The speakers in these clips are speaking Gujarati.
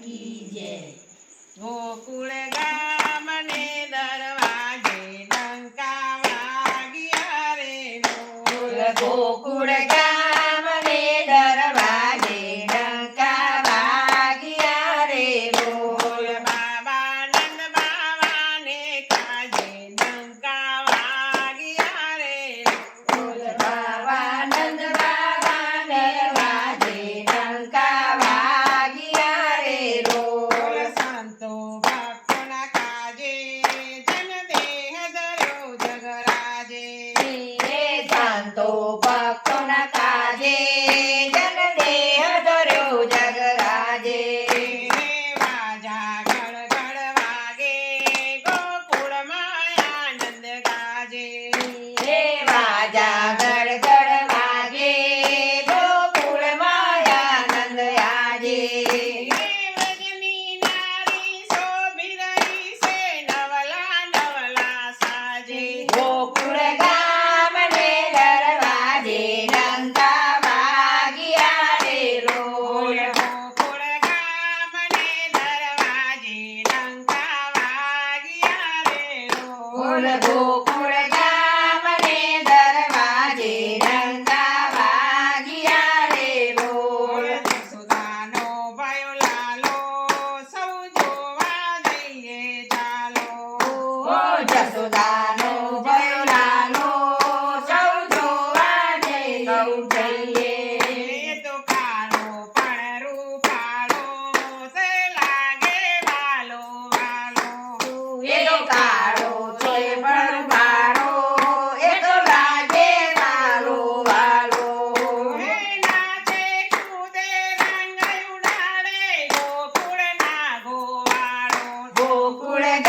કી જય ગોકુળ ગામને દરવાજે ડંકા વાગ્યા રે ગોકુળ ગામ સંતો ભક્તોના કાજે જગદેહ ધર્યો જગરાજે. વાજા ગળ ગળ વાગે ગોકુળમાં આનંદ ગાજે વાજા let go. ಗೋಕುಳಗ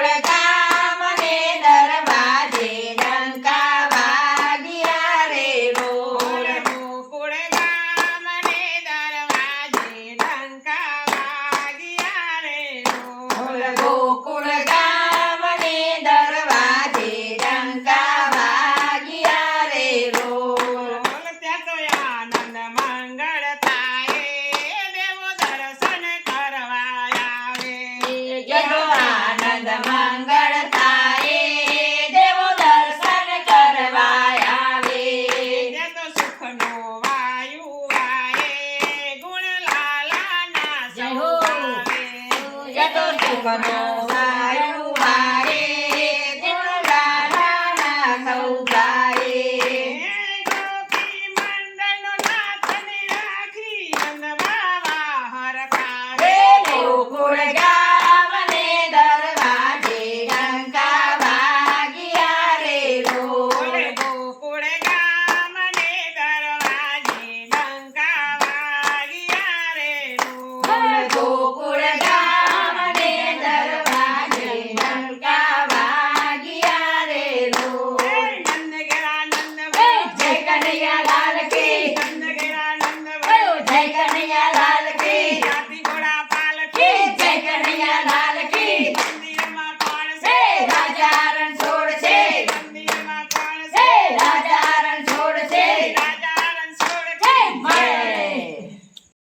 fuego I know.